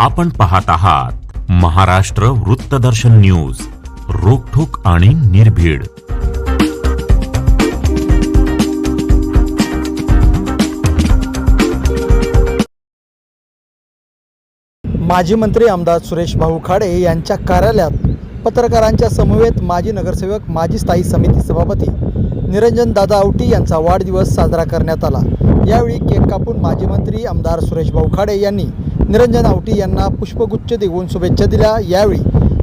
आपण पाहत आहात महाराष्ट्र वृत्तदर्शन न्यूज रोखोक आणि निर्भीड. माजी मंत्री आमदार सुरेश भाऊ खाडे यांच्या कार्यालयात पत्रकारांच्या समवेत माजी नगरसेवक माजी स्थायी समिती सभापती निरंजन दादा आवटी यांचा वाढदिवस साजरा करण्यात आला. यावेळी केक कापून माजी मंत्री आमदार सुरेश भाऊ खाडे यांनी निरंजन आवटी यांना पुष्पगुच्छ देऊन शुभेच्छा दिल्या. यावेळी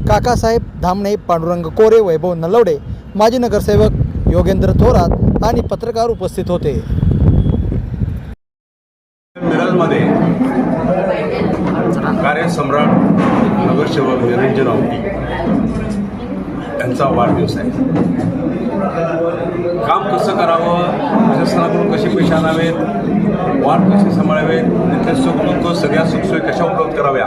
काकासाहेब धामणे पांडुरंग कोरे वैभव नलवडे माजी नगरसेवक योगेंद्र थोरात आणि पत्रकार उपस्थित होते. मिरजमध्ये कार्यसम्राट नगरसेवक निरंजन आवटी यांचा वाढदिवस आहे. काम कसं करावं? प्रशासनाकडून कसे पैसे आणावेत? वाढ कसे सांभाळावेत? तिथले सुख सगळ्या सुखसोयी कशा उपलब्ध कराव्या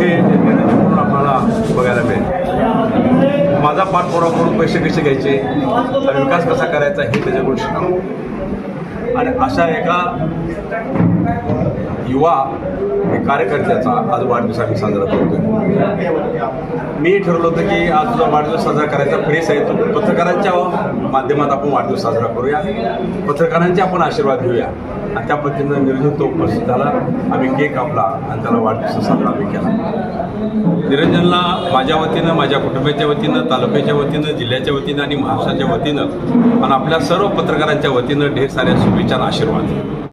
हे म्हणून आपल्याला बघायला मिळेल. माझा पाठपुरावा करून पैसे कसे घ्यायचे? विकास कसा करायचा हे त्याच्याकडून शिकावं आणि अशा एका युवा कार्यकर्त्याचा आज वाढदिवस आम्ही साजरा करतोय. मी ठरवलं होतं की आज तुझा वाढदिवस साजरा करायचा. प्रेस आहे तो पत्रकारांच्या माध्यमात आपण वाढदिवस साजरा करूया. पत्रकारांचे आपण आशीर्वाद घेऊया. आणि त्या पद्धतीनं निरंजन तो उपस्थित झाला. आम्ही केक कापला आणि त्याला वाढदिवस साजरा आम्ही केला. निरंजनला माझ्या वतीनं माझ्या कुटुंबाच्या वतीनं तालुक्याच्या वतीनं जिल्ह्याच्या वतीनं आणि महाराष्ट्राच्या वतीनं आणि आपल्या सर्व पत्रकारांच्या वतीनं ढेर साऱ्या शुभेच्छा आशीर्वाद.